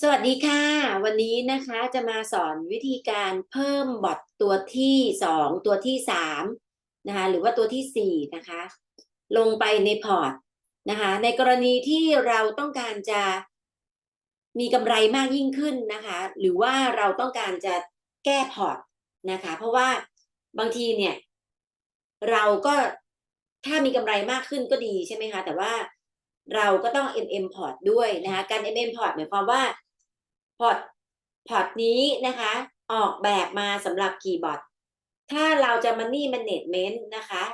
สวัสดีค่ะ วันนี้นะคะจะมาสอนวิธีการเพิ่มบอทตัวที่สองตัวที่สามนะคะหรือว่าตัวที่สี่นะคะ ลงไปในพอร์ตนะคะในกรณีที่เราต้องการจะมีกำไรมากยิ่งขึ้นนะคะ หรือว่าเราต้องการจะแก้พอร์ตนะคะ เพราะว่าบางทีเนี่ย เราก็ถ้ามีกำไรมากขึ้นก็ดีใช่ไหมคะ แต่ว่าเราก็ต้อง MM port ด้วยนะคะ การ MM port หมายความว่า พอร์ตพอร์ตนี้นะคะ ออกแบบมาสำหรับกี่บอทถ้าเราจะ Money Management นะคะ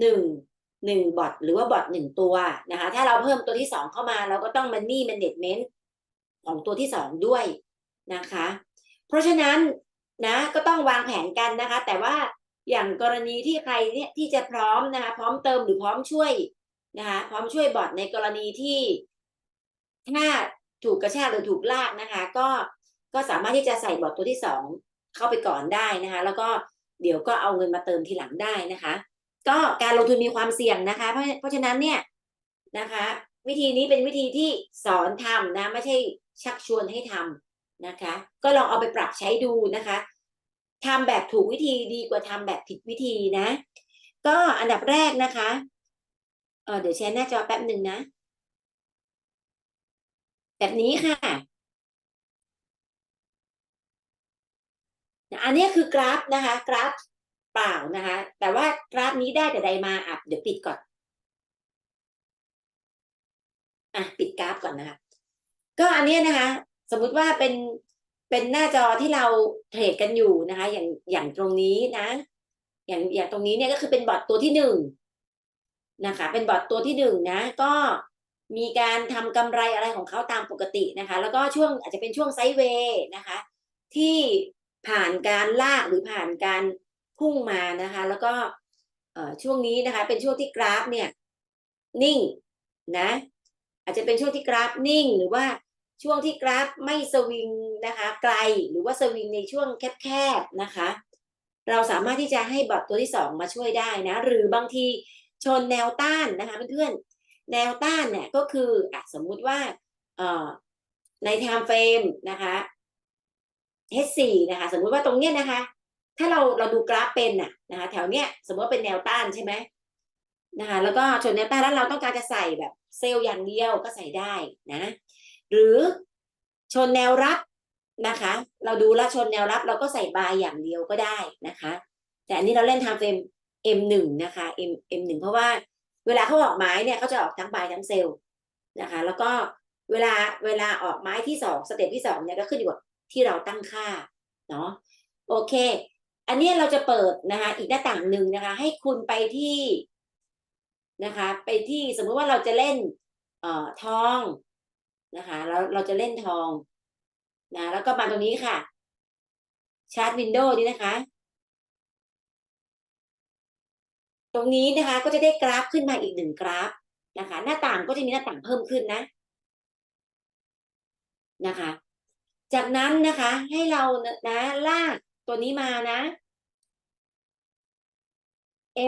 หนึ่งหนึ่งบอทหรือว่าบอทหนึ่งตัวนะคะ ถ้าเราเพิ่มตัวที่สองเข้ามา เราก็ต้อง Money Management ของตัวที่สองด้วยนะคะ เพราะฉะนั้นนะก็ต้องวางแผนกันนะคะ แต่ว่าอย่างกรณีที่ใครเนี่ยที่จะพร้อมนะคะ พร้อมเติมหรือพร้อมช่วยนะคะ พร้อมช่วยบอทในกรณีที่ถ้า ถูกกระชากหรือถูกลากนะคะ ก็ก็สามารถที่จะใส่บอทตัวที่สองเข้าไปก่อนได้นะคะ แล้วก็เดี๋ยวก็เอาเงินมาเติมทีหลังได้นะคะ ก็การลงทุนมีความเสี่ยงนะคะ เพราะเพราะฉะนั้นเนี่ยนะคะ วิธีนี้เป็นวิธีที่สอนทำนะไม่ใช่ชักชวนให้ทำนะคะ ก็ลองเอาไปปรับใช้ดูนะคะทำแบบถูกวิธีดีกว่าทำแบบผิดวิธีนะ ก็อันดับแรกนะคะเออเดี๋ยวแชร์หน้าจอแป๊บหนึ่งนะ แบบนี้ค่ะ อันนี้คือกราฟนะคะ กราฟเปล่านะคะ แต่ว่ากราฟนี้ได้แต่ใดมาอะเดี๋ยวปิดก่อนอะปิดกราฟก่อนนะคะก็อันนี้นะคะ สมมุติว่าเป็นเป็นหน้าจอที่เราเทรดกันอยู่นะคะ อย่างอย่างตรงนี้นะ อย่างอย่างตรงนี้เนี่ยก็คือเป็นบอทตัวที่หนึ่งนะคะ เป็นบอทตัวที่หนึ่งนะ ก็ มีการทำกำไรอะไรของเขาตามปกตินะคะ แล้วก็ช่วงอาจจะเป็นช่วงไซด์เวย์นะคะ ที่ผ่านการลากหรือผ่านการพุ่งมานะคะ แล้วก็ช่วงนี้นะคะ เป็นช่วงที่กราฟเนี่ย นิ่งนะ อาจจะเป็นช่วงที่กราฟนิ่ง หรือว่าช่วงที่กราฟไม่สวิงนะคะ ไกลหรือว่าสวิงในช่วงแคบๆนะคะ เราสามารถที่จะให้บอทตัวที่สองมาช่วยได้นะ หรือบางทีชนแนวต้านนะคะเพื่อนๆ แนวต้านเนี่ยก็คืออสมมุติว่าใน time frame นะคะ H4 นะคะ สมมุติว่าตรงเนี้ยนะคะ ถ้าเราเราดูกราฟเป็นน่ะนะคะ แถวเนี้ยสมมติว่าเป็นแนวต้านใช่ไหมนะคะ แล้วก็ชนแนวต้านแล้วเราต้องการจะใส่แบบเซลล์อย่างเดียวก็ใส่ได้นะ หรือชนแนวรับนะคะ เราดูแลชนแนวรับเราก็ใส่บายอย่างเดียวก็ได้นะคะ แต่อันนี้เราเล่นไทำเฟรม M1 นะคะ M M1 เพราะว่า เวลาเขาออกไม้เนี่ยเขาจะออกทั้งใบทั้งเซลล์นะคะ แล้วก็เวลาเวลาออกไม้ที่สองสเต็ปที่สองเนี่ยก็ขึ้นอยู่กับที่เราตั้งค่าเนาะโอเค อันนี้เราจะเปิดนะคะ อีกหน้าต่างหนึ่งนะคะ ให้คุณไปที่นะคะ ไปที่สมมติว่าเราจะเล่นเอ่อทองนะคะเราเราจะเล่นทองนะแล้วก็มาตรงนี้ค่ะชาร์ตวินโดว์นี่นะคะ ตรงนี้นะคะ ก็จะได้กราฟขึ้นมาอีกหนึ่งกราฟนะคะ หน้าต่างก็จะมีหน้าต่างเพิ่มขึ้นนะนะคะ จากนั้นนะคะ ให้เรานะลากตัวนี้มานะ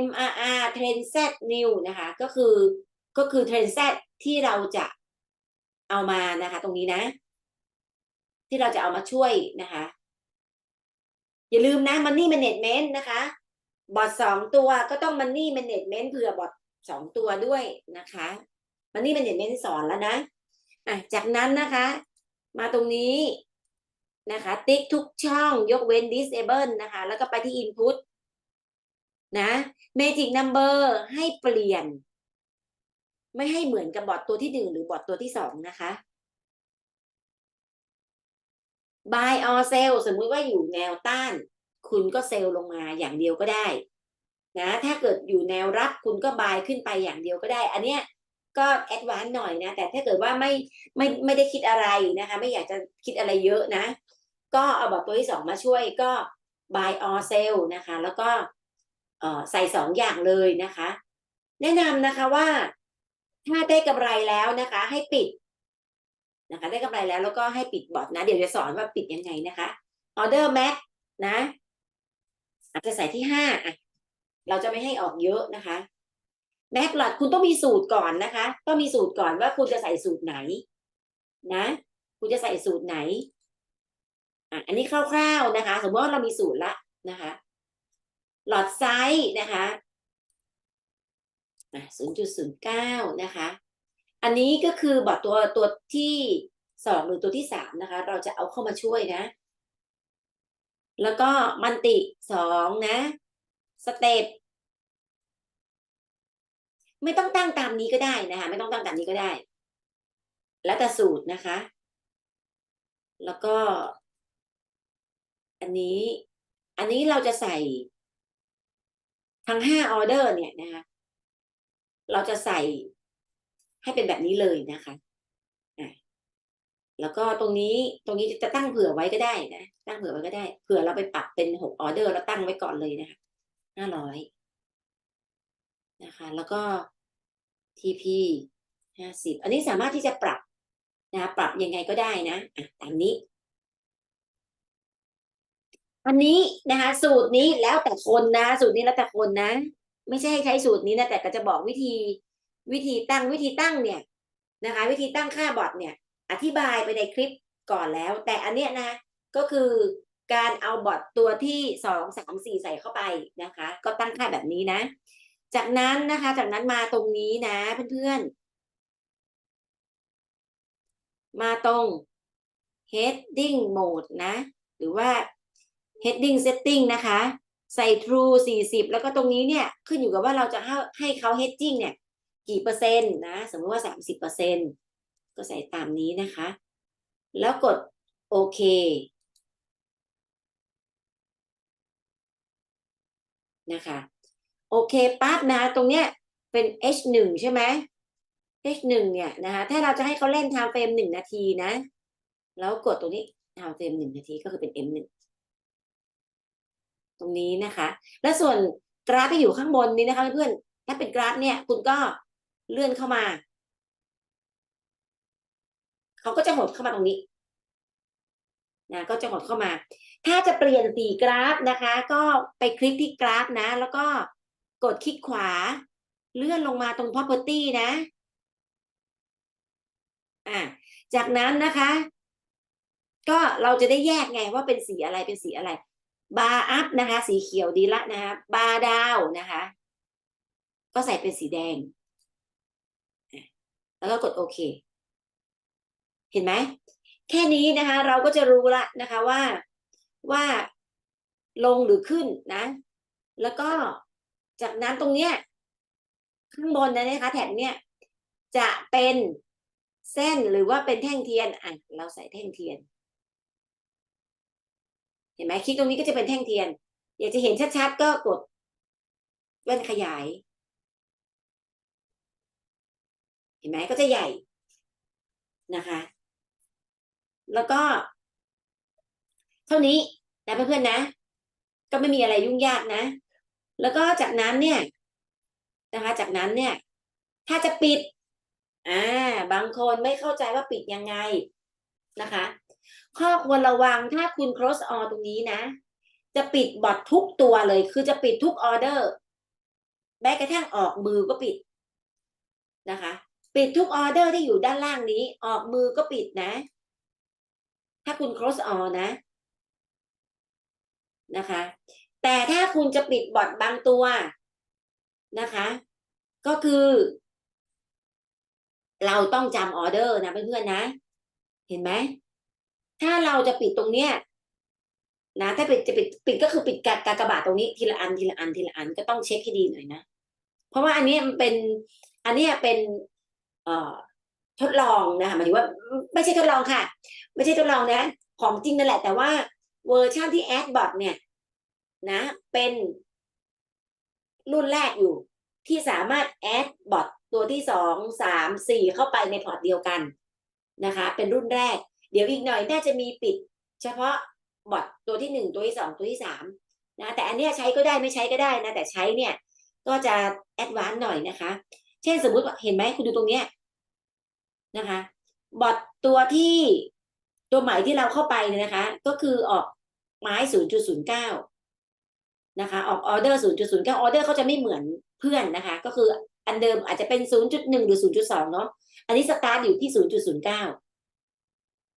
MRR Trend Z New นะคะ ก็คือก็คือ Trend Z ที่เราจะเอามานะคะ ตรงนี้นะ ที่เราจะเอามาช่วยนะคะ อย่าลืมนะ Money Management นะคะ บอทสองตัวก็ต้อง Money Management เผื่อบอทสองตัวด้วยนะคะ Money Management สอนแล้วนะอะจากนั้นนะคะ มาตรงนี้นะคะ ติ๊กทุกช่องยกเว้น disable นะคะ แล้วก็ไปที่ input นะ magic number ให้เปลี่ยน ไม่ให้เหมือนกับบอทตัวที่หนึ่งหรือบอทตัวที่สองนะคะ buy or sell สมมุติว่าอยู่แนวต้าน คุณก็เซลล์ลงมาอย่างเดียวก็ได้นะถ้าเกิดอยู่แนวรับคุณก็บายขึ้นไปอย่างเดียวก็ได้ อันเนี้ยก็แอดวานซ์หน่อยนะ แต่ถ้าเกิดว่าไม่ไม่ไม่ได้คิดอะไรนะคะ ไม่อยากจะคิดอะไรเยอะนะ ก็เอาบอทตัวที่สองมาช่วยก็ buy or sell นะคะ แล้วก็ใส่สองอย่างเลยนะคะ แนะนำนะคะว่าถ้าได้กำไรแล้วนะคะ ให้ปิดนะคะ ได้กำไรแล้วแล้วก็ให้ปิดบอทนะ เดี๋ยวจะสอนว่าปิดยังไงนะคะ order max นะ อาจจะใส่ที่ห้าอะเราจะไม่ให้ออกเยอะนะคะแม็กหลอดคุณต้องมีสูตรก่อนนะคะ ต้องมีสูตรก่อนว่าคุณจะใส่สูตรไหน นะ คุณจะใส่สูตรไหนอะอันนี้คร่าวๆนะคะ สมมติว่าเรามีสูตรละนะคะ หลอดไซส์นะคะศูนย์จุดศูนย์เก้านะคะ อันนี้ก็คือบอดตัวตัวที่สองหรือตัวที่สามนะคะ เราจะเอาเข้ามาช่วยนะ แล้วก็มันติสองนะสเต็ปไม่ต้องตั้งตามนี้ก็ได้นะคะ ไม่ต้องตั้งตามนี้ก็ได้ แล้วแต่สูตรนะคะ แล้วก็ อันนี้ อันนี้เราจะใส่ ทั้งห้าออเดอร์เนี่ยนะคะ เราจะใส่ให้เป็นแบบนี้เลยนะคะอะ แล้วก็ตรงนี้ตรงนี้จะตั้งเผื่อไว้ก็ได้นะ ตั้งเผื่อไว้ก็ได้เผื่อเราไปปรับเป็นหกออเดอร์แล้วตั้งไว้ก่อนเลยนะคะห้าร้อยนะคะ แล้วก็ TP ห้าสิบอันนี้สามารถที่จะปรับนะปรับยังไงก็ได้นะอะตามนี้ อันนี้นะคะ สูตรนี้แล้วแต่คนนะ สูตรนี้แล้วแต่คนนะ ไม่ใช่ให้ใช้สูตรนี้นะแต่ก็จะบอกวิธีวิธีตั้งวิธีตั้งเนี่ยนะคะ วิธีตั้งค่าบอทเนี่ย อธิบายไปในคลิปก่อนแล้ว แต่อันเนี้ยนะก็คือการเอาบอทตัวที่สองสามสี่ใส่เข้าไปนะคะ ก็ตั้งค่าแบบนี้นะ จากนั้นนะคะ จากนั้นมาตรงนี้นะเพื่อนๆ มาตรง heading mode นะ หรือว่า heading setting นะคะ ใส่ true 40 แล้วก็ตรงนี้เนี่ย ขึ้นอยู่กับว่าเราจะให้ให้เขา heading เนี่ย กี่เปอร์เซ็นต์นะ สมมติว่า 30เปอร์เซ็นต์ ก็ใส่ตามนี้นะคะ แล้วกดโอเค นะคะ โอเคปั๊บนะตรงเนี้ยเป็น H1 ใช่ไหม H1 เนี่ยนะคะ ถ้าเราจะให้เขาเล่น time frame หนึ่งนาทีนะ แล้วกดตรงนี้ time frame หนึ่งนาทีก็คือเป็น M1 ตรงนี้นะคะ และส่วนกราฟที่อยู่ข้างบนนี้นะคะเพื่อนๆถ้าเป็นกราฟเนี่ยคุณก็เลื่อนเข้ามา เขาก็จะหดเข้ามาตรงนี้นะก็จะหดเข้ามา ถ้าจะเปลี่ยนสีกราฟนะคะ ก็ไปคลิกที่กราฟนะ แล้วก็กดคลิกขวา เลื่อนลงมาตรง property นะอ่าจากนั้นนะคะ ก็เราจะได้แยกไงว่าเป็นสีอะไรเป็นสีอะไร บาร์อัพนะคะ สีเขียวดีละนะคะบาร์ดาวนะคะ ก็ใส่เป็นสีแดง แล้วก็กดโอเค เห็นไหมแค่นี้นะคะเราก็จะรู้ละนะคะว่าว่าลงหรือขึ้นนะ แล้วก็จากนั้นตรงเนี้ยข้างบนนะนะคะแถบเนี้ยจะเป็นเส้นหรือว่าเป็นแท่งเทียนอะเราใส่แท่งเทียน เห็นไหมคลิกตรงนี้ก็จะเป็นแท่งเทียน อยากจะเห็นชัดๆก็กดแว่นขยาย เห็นไหมก็จะใหญ่นะคะ แล้วก็ เท่านี้นะเพื่อนๆนะ ก็ไม่มีอะไรยุ่งยากนะ แล้วก็จากนั้นเนี่ยนะคะ จากนั้นเนี่ย ถ้าจะปิดอ่าบางคนไม่เข้าใจว่าปิดยังไงนะคะ ข้อควรระวังถ้าคุณ cross all ตรงนี้นะ จะปิดบอททุกตัวเลย คือจะปิดทุกออเดอร์แม้กระทั่งออกมือก็ปิดนะคะ ปิดทุกออเดอร์ที่อยู่ด้านล่างนี้ ออกมือก็ปิดนะ ถ้าคุณ cross all นะนะคะ แต่ถ้าคุณจะปิดบอทบางตัวนะคะ ก็คือ เราต้องจำออเดอร์นะเพื่อนๆนะ เห็นไหมถ้าเราจะปิดตรงเนี้ยนะถ้าปิดจะปิดปิดก็คือปิดกากากบาทตรงนี้ทีละอันทีละอันทีละอันก็ต้องเช็คให้ดีหน่อยนะ เพราะว่าอันนี้มันเป็น อันนี้เป็นเอ่อ ทดลองนะคะหมายถึงว่าไม่ใช่ทดลองค่ะ ไม่ใช่ทดลองนะ ของจริงนั่นแหละแต่ว่าเวอร์ชันที่แอดบอทเนี่ยนะ เป็นรุ่นแรกอยู่ ที่สามารถแอดบอทตัวที่สองสามสี่เข้าไปในพอร์ตเดียวกันนะคะ เป็นรุ่นแรก เดี๋ยวอีกหน่อยน่าจะมีปิด เฉพาะบอทตัวที่หนึ่งตัวที่สองตัวที่สามนะแต่อันเนี้ยใช้ก็ได้ไม่ใช้ก็ได้นะ แต่ใช้เนี่ยก็จะแอดวานซ์หน่อยนะคะ เช่นสมมุติเห็นไหมคุณดูตรงเนี้ย นะคะบอทตัวที่ตัวใหม่ที่เราเข้าไปเนี่ยนะคะ ก็คือออกไม้ศูนย์จุดศูนย์เก้านะคะออกออเดอร์ศูนย์จุดศูนย์เก้าออเดอร์เขาจะไม่เหมือนเพื่อนนะคะ ก็คืออันเดิมอาจจะเป็นศูนย์จุดหนึ่งหรือศูนย์จุดสองเนาะอันนี้สตาร์ทอยู่ที่ศูนย์จุดศูนย์เก้า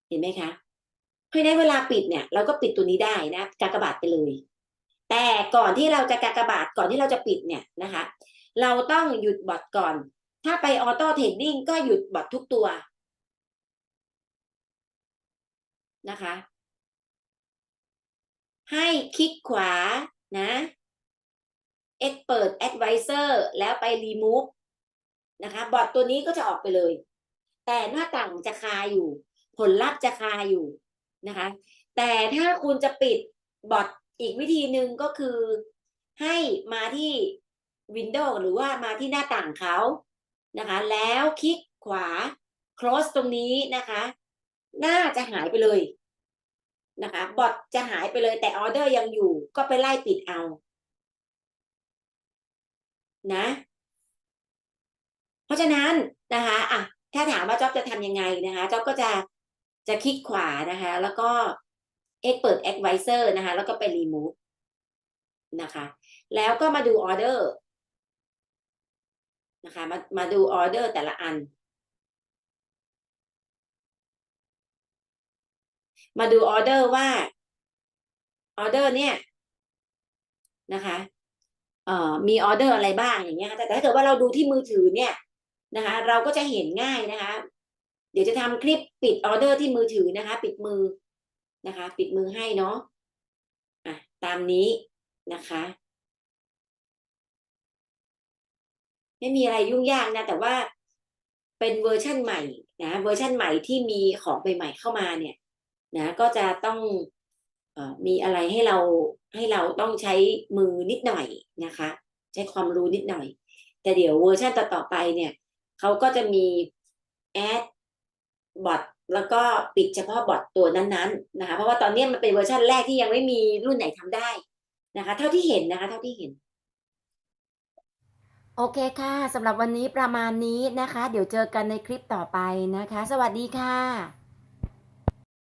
เห็นไหมคะเพราะฉะนั้นเวลาปิดเนี่ย เราก็ปิดตัวนี้ได้นะกากบาทไปเลย แต่ก่อนที่เราจะกากบาทก่อนที่เราจะปิดเนี่ยนะคะ เราต้องหยุดบอทก่อน ถ้าไปออโต้เทรดดิ้งก็หยุดบอททุกตัวนะคะ ให้คลิกขวานะ Expert Advisor แล้วไป Remove นะคะบอทตัวนี้ก็จะออกไปเลย แต่หน้าต่างจะคาอยู่ ผลลัพธ์จะคาอยู่นะคะ แต่ถ้าคุณจะปิดบอทอีกวิธีหนึ่งก็คือให้มาที่ Windows หรือว่ามาที่หน้าต่างเขา นะคะ แล้วคลิกขวา close ตรงนี้นะคะ หน้าจะหายไปเลยนะคะบอทจะหายไปเลยแต่ออเดอร์ยังอยู่ก็ไปไล่ปิดเอา นะ เพราะฉะนั้นนะคะอะถ้าถามว่าจ๊อบจะทำยังไงนะคะจ๊อบก็จะจะคลิกขวานะคะ แล้วก็ Expert Advisor นะคะ แล้วก็ไป Remove นะคะ แล้วก็มาดูออเดอร์ นะคะมามาดูออเดอร์แต่ละอัน มาดูออเดอร์ว่าออเดอร์เนี่ยนะคะเอ่อมีออเดอร์อะไรบ้างอย่างเงี้ยแต่ถ้าเกิดว่าเราดูที่มือถือเนี่ยนะคะ เราก็จะเห็นง่ายนะคะ เดี๋ยวจะทำคลิปปิดออเดอร์ที่มือถือนะคะ ปิดมือนะคะ ปิดมือให้เนาะอะตามนี้นะคะ ไม่มีอะไรยุ่งยากนะ แต่ว่าเป็นเวอร์ชั่นใหม่นะเวอร์ชั่นใหม่ที่มีของใหม่ๆเข้ามาเนี่ยนะก็จะต้องอมีอะไรให้เราให้เราต้องใช้มือนิดหน่อยนะคะ ใช้ความรู้นิดหน่อย แต่เดี๋ยวเวอร์ชันต่อๆไปเนี่ยเขาก็จะมีแอดบอทแล้วก็ปิดเฉพาะบอทตัวนั้นๆนะคะ เพราะว่าตอนนี้มันเป็นเวอร์ชันแรกที่ยังไม่มีรุ่นไหนทำได้นะคะ เท่าที่เห็นนะคะ เท่าที่เห็น โอเคค่ะสำหรับวันนี้ประมาณนี้นะคะ เดี๋ยวเจอกันในคลิปต่อไปนะคะ สวัสดีค่ะ